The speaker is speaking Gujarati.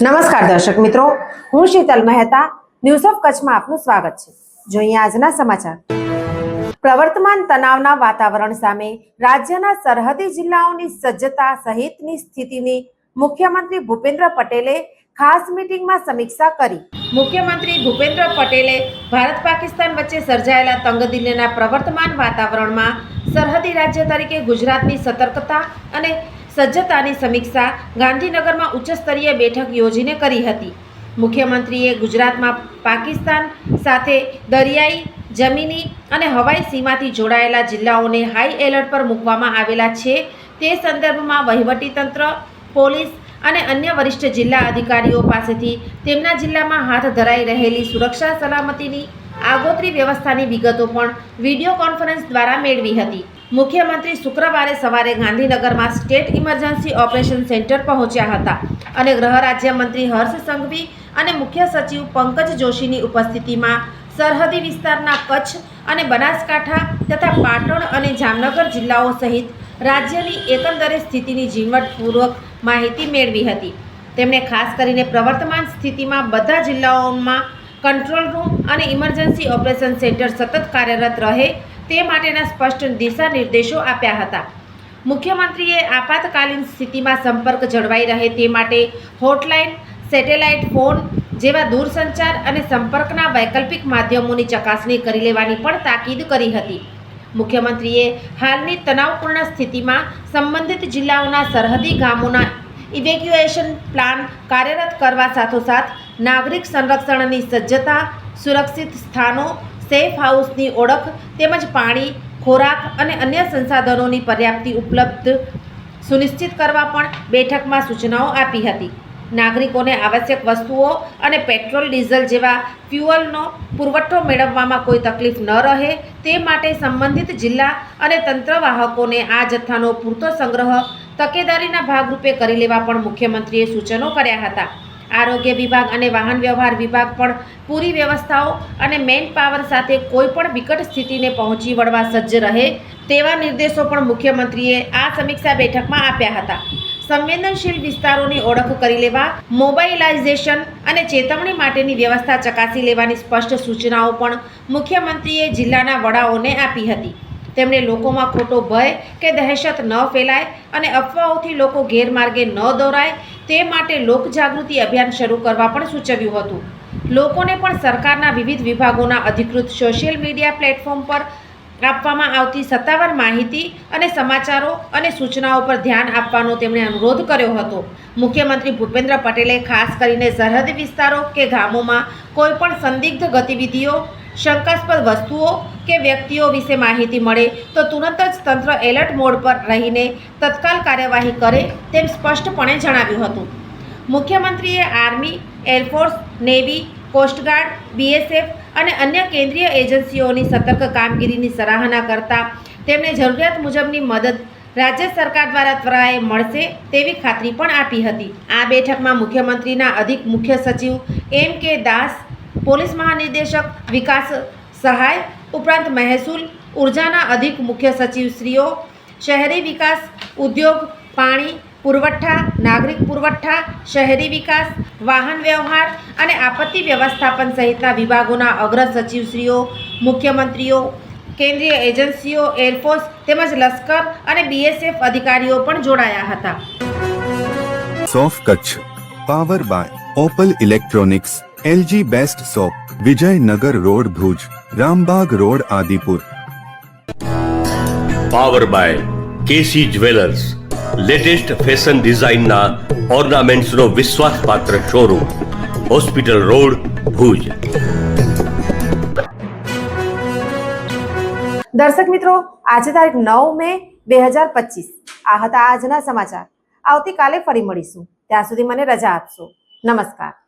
નમસ્કાર દર્શક મિત્રો, હું શીતલ મહેતા ન્યૂઝ ઓફ કચ્છમાં આપનું સ્વાગત છે. જોઈએ આજના સમાચાર. પ્રવર્તમાન તણાવના વાતાવરણ સામે રાજ્યના સરહદી જિલ્લાઓની સજ્જતા સહિતની સ્થિતિની મુખ્યમંત્રી ભૂપેન્દ્ર પટેલે ખાસ મીટિંગમાં સમીક્ષા કરી. મુખ્યમંત્રી ભૂપેન્દ્ર પટેલે ભારત પાકિસ્તાન વચ્ચે સર્જાયેલા તંગદિલ્લીના પ્રવર્તમાન વાતાવરણમાં સરહદી રાજ્ય તરીકે ગુજરાતની સતર્કતા અને સજ્જતાની સમીક્ષા ગાંધીનગરમાં ઉચ્ચસ્તરીય બેઠક યોજીને કરી હતી. મુખ્યમંત્રીએ ગુજરાતમાં પાકિસ્તાન સાથે દરિયાઈ જમીની અને હવાઈ સીમાથી જોડાયેલા જિલ્લાઓને હાઈ એલર્ટ પર મૂકવામાં આવેલા છે. તે સંદર્ભમાં વહીવટીતંત્ર, પોલીસ અને અન્ય વરિષ્ઠ જિલ્લા અધિકારીઓ પાસેથી તેમના જિલ્લામાં હાથ ધરાઈ રહેલી સુરક્ષા સલામતીની આગોતરી વ્યવસ્થાની વિગતો પણ વીડિયો કોન્ફરન્સ દ્વારા મેળવી હતી. મુખ્યમંત્રી શુક્રવારે સવારે ગાંધીનગરમાં સ્ટેટ ઇમરજન્સી ઓપરેશન સેન્ટર પહોંચ્યા હતા અને ગૃહ રાજ્યમંત્રી હર્ષ સંઘવી અને મુખ્ય સચિવ પંકજ જોશીની ઉપસ્થિતિમાં સરહદી વિસ્તારના કચ્છ અને બનાસકાંઠા તથા પાટણ અને જામનગર જિલ્લાઓ સહિત રાજ્યની એકંદરે સ્થિતિની ઝીણવટપૂર્વક માહિતી મેળવી હતી. તેમણે ખાસ કરીને પ્રવર્તમાન સ્થિતિમાં બધા જિલ્લાઓમાં કંટ્રોલ રૂમ અને ઇમરજન્સી ઓપરેશન સેન્ટર સતત કાર્યરત રહે તે માટેના સ્પષ્ટ દિશા નિર્દેશો આપ્યા હતા. મુખ્યમંત્રીએ આપાતકાલીન સ્થિતિમાં સંપર્ક જળવાઈ રહે તે માટે હોટલાઇન, સેટેલાઇટ ફોન જેવા દૂરસંચાર અને સંપર્કના વૈકલ્પિક માધ્યમોની ચકાસણી કરી લેવાની પણ તાકીદ કરી હતી. મુખ્યમંત્રીએ હાલની તણાવપૂર્ણ સ્થિતિમાં સંબંધિત જિલ્લાઓના સરહદી ગામોના ઇવેક્યુએશન પ્લાન કાર્યરત કરવા સાથોસાથ નાગરિક સંરક્ષણની સજ્જતા, સુરક્ષિત સ્થાનો સેફ હાઉસની ઓળખ તેમજ પાણી, ખોરાક અને અન્ય સંસાધનોની પર્યાપ્તિ ઉપલબ્ધ સુનિશ્ચિત કરવા પણ બેઠકમાં સૂચનાઓ આપી હતી. નાગરિકોને આવશ્યક વસ્તુઓ અને પેટ્રોલ, ડીઝલ જેવા ફ્યુઅલનો પુરવઠો મેળવવામાં કોઈ તકલીફ ન રહે તે માટે સંબંધિત જિલ્લા અને તંત્રવાહકોને આ જથ્થાનો પૂરતો સંગ્રહ તકેદારીના ભાગરૂપે કરી લેવા પણ મુખ્યમંત્રીએ સૂચનો કર્યા હતા. આરોગ્ય વિભાગ અને વાહન વ્યવહાર વિભાગ પણ પૂરી વ્યવસ્થાઓ અને મેન પાવર સાથે કોઈ પણ વિકટ સ્થિતિને પહોંચી વળવા સજ્જ રહે તેવા નિર્દેશો પણ મુખ્યમંત્રીએ આ સમીક્ષા બેઠકમાં આપ્યા હતા. સંવેદનશીલ વિસ્તારોની ઓળખ કરી લેવા મોબાઈલાઇઝેશન અને ચેતવણી માટેની વ્યવસ્થા ચકાસી લેવાની સ્પષ્ટ સૂચનાઓ પણ મુખ્યમંત્રીએ જિલ્લાના વડાઓને આપી હતી. તેમણે લોકોમાં ખોટો ભય કે દહેશત ન ફેલાય અને અફવાઓથી લોકો ગેરમાર્ગે ન દોરાય તે માટે લોકજાગૃતિ અભિયાન શરૂ કરવા પણ સૂચવ્યું હતું. લોકોને પણ સરકારના વિવિધ વિભાગોના અધિકૃત સોશિયલ મીડિયા પ્લેટફોર્મ પર આપવામાં આવતી સત્તાવાર માહિતી અને સમાચારો અને સૂચનાઓ પર ધ્યાન આપવાનો તેમણે અનુરોધ કર્યો હતો. મુખ્યમંત્રી ભૂપેન્દ્ર પટેલે ખાસ કરીને સરહદી વિસ્તારો કે ગામોમાં કોઈપણ સંદિગ્ધ ગતિવિધિઓ શંકાસ્પદ વસ્તુઓ કે વ્યક્તિઓ વિશે માહિતી મળે તો તુરંત જ તંત્ર એલર્ટ મોડ પર રહીને તત્કાલ કાર્યવાહી કરે તેમ સ્પષ્ટપણે જણાવ્યું હતું. મુખ્યમંત્રીએ army, air force, navy, coast guard, BSF અને અન્ય કેન્દ્રીય એજન્સીઓની સતર્ક કામગીરીની સરાહના કરતા તેમણે જરૂરિયાત મુજબની મદદ રાજ્ય સરકાર દ્વારા ત્વરાએ મળશે તેવી ખાતરી પણ આપી હતી. આ બેઠકમાં મુખ્યમંત્રીના અધિક મુખ્ય સચિવ એમ કે દાસ પોલીસ મહાનિદેશક વિકાસ સહાય, ઉપરાંત મહેસૂલ ઉર્જાના અધિક મુખ્ય સચિવશ્રીઓ, શહેરી વિકાસ ઉદ્યોગ, પાણી, પુરવઠા, નાગરિક પુરવઠા, શહેરી વિકાસ, વાહન વ્યવહાર અને આપત્તિ વ્યવસ્થાપન સહિતના વિભાગોના અગ્ર સચિવશ્રીઓ, મુખ્યમંત્રીઓ, કેન્દ્રીય એજન્સીઓ, એરફોર્સ તેમજ લશ્કર અને બીએસએફ અધિકારીઓ પણ જોડાયા હતા. સોફ Kutch, power by opal electronics LG best shop Vijaynagar road Bhuj Rambagh road Adipur power by KC jewellers latest fashion ડિઝાઇનના ઓર્નામેન્ટ્સનો વિશ્વાસપાત્ર શોરૂમ હોસ્પિટલ રોડ ભુજ દર્શક મિત્રો આજે તારીખ નવ મે બે હજાર પચીસ. આ હતા આજના સમાચાર. આવતીકાલે ફરી મળીશું. ત્યાં સુધી મને રજા આપશો. નમસ્કાર.